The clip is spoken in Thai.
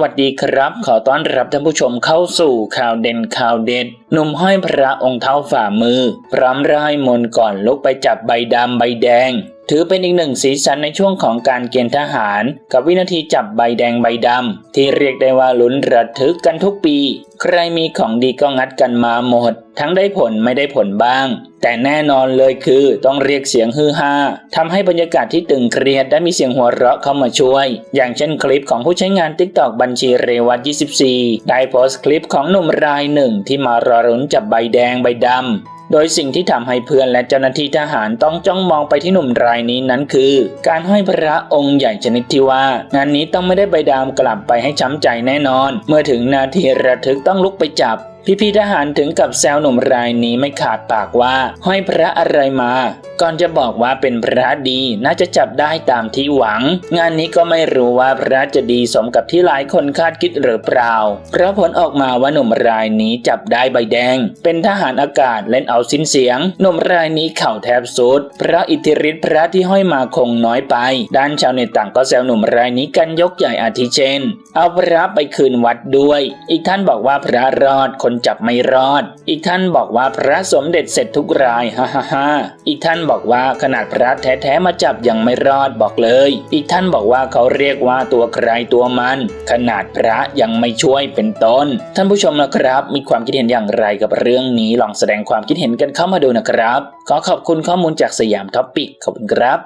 วัสดีครับ ขอต้อนรับท่านผู้ชมเข้าสู่ข่าวเด่นข่าวเด็ดหนุ่มห้อยพระองค์เท้าฝ่ามือ พร้อมร่ายมนก่อนลุกไปจับใบดำใบแดง ถือเป็นอีกหนึ่งสีสันในช่วงของการเกณฑ์ทหาร กับวินาทีจับใบแดงใบดำที่เรียกได้ว่าลุ้นระทึกกันทุกปี ใครมีของดีก็งัดกันมาหมด ทั้งได้ผลไม่ได้ผลบ้าง แต่แน่นอนเลยคือต้องเรียกเสียงฮือฮาทำให้บรรยากาศที่ตึงเครียดได้มีเสียงหัวเราะเข้ามาช่วย อย่างเช่นคลิปของผู้ใช้งาน TikTok บัญชีเรวัต24 ได้โพสต์คลิปของหนุ่มรายหนึ่งที่มารอรุ้นจับใบแดงใบดำ โดยสิ่งที่ทำให้เพื่อนและเจ้าหน้าที่ทหารต้องจ้องมองไปที่หนุ่มรายนี้นั้นคือ การห้อยพระองค์ใหญ่ชนิดที่ว่า งานนี้ต้องไม่ได้ใบดำกลับไปให้ช้ำใจแน่นอน เมื่อถึงนาทีระทึกต้องลุกไปจับพี่พี่ๆทหารถึงกับแซวหนุ่มรายนี้ไม่ขาดปากว่า ห้อยพระอะไรมา ก่อนจะบอกว่าเป็นพระดีน่าจะจับได้ตามที่หวัง งานนี้ก็ไม่รู้ว่าพระจะดีสมกับที่หลายคนคาดคิดหรือเปล่า เพราะผลออกมาว่าหนุ่มรายนี้จับได้ใบแดง เป็นทหารอากาศเล่นเอาสิ้นเสียง หนุ่มรายนี้เข่าแทบสุดพระอิทธิฤทธิ์พระที่ห้อยมาคงน้อยไป ด้านชาวเน็ตต่างก็แซวหนุ่มรายนี้กันยกใหญ่อาทิเช่น เอาพระไปคืนวัดด้วย อีกท่านบอกว่าพระรอดคนจับไม่รอด อีกท่านบอกว่าพระสมเด็จเสร็จทุกรายฮ่าฮ่าฮ่าอีกท่านบบอกว่าขนาดพระแท้ๆมาจับยังไม่รอดบอกเลย อีกท่านบอกว่าเขาเรียกว่าตัวใครตัวมัน ขนาดพระยังไม่ช่วยเป็นต้น ท่านผู้ชมนะครับ มีความคิดเห็นอย่างไรกับเรื่องนี้ลองแสดงความคิดเห็นกันเข้ามาดูนะครับ ขอขอบคุณข้อมูลจากสยามท็อปปิกขอบคุณครับ